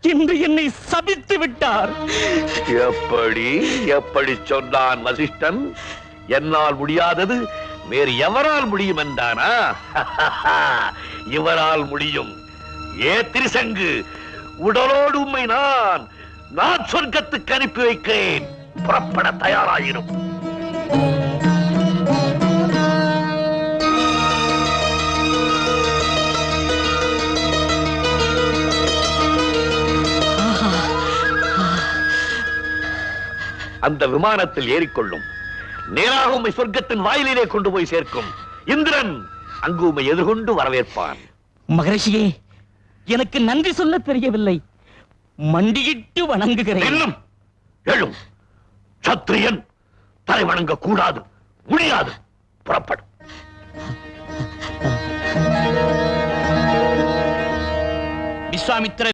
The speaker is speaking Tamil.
இன்று என்னை சபித்து விட்டார். எப்படி எப்படி சொன்னான் வசிஷ்டன்? என்னால் முடியாதது வேறு எவரால் முடியும் என்றானா? இவரால் முடியும். ஏ திரிசங்கு உடலோடு உண்மை நான் நான் சொர்க்கத்துக்கு அனுப்பி வைக்கிறேன். புறப்பட தயாராயிரும். அந்த விமானத்தில் ஏறிக்கொள்ளும். நேராக சொர்க்கத்தின் வாயிலிலே கொண்டு போய் சேர்க்கும். இந்திரன் அங்கு உம்மை எதிர்கொண்டு வரவேற்பான். மகரிஷியே எனக்கு நன்றி சொல்ல தெரியவில்லை. மண்டியிட்டு வணங்குகிறேன். எழும் எழும். சத்திரியன் தலை வணங்க கூடாது முடியாது. புறப்படும் விஸ்வாமித்திர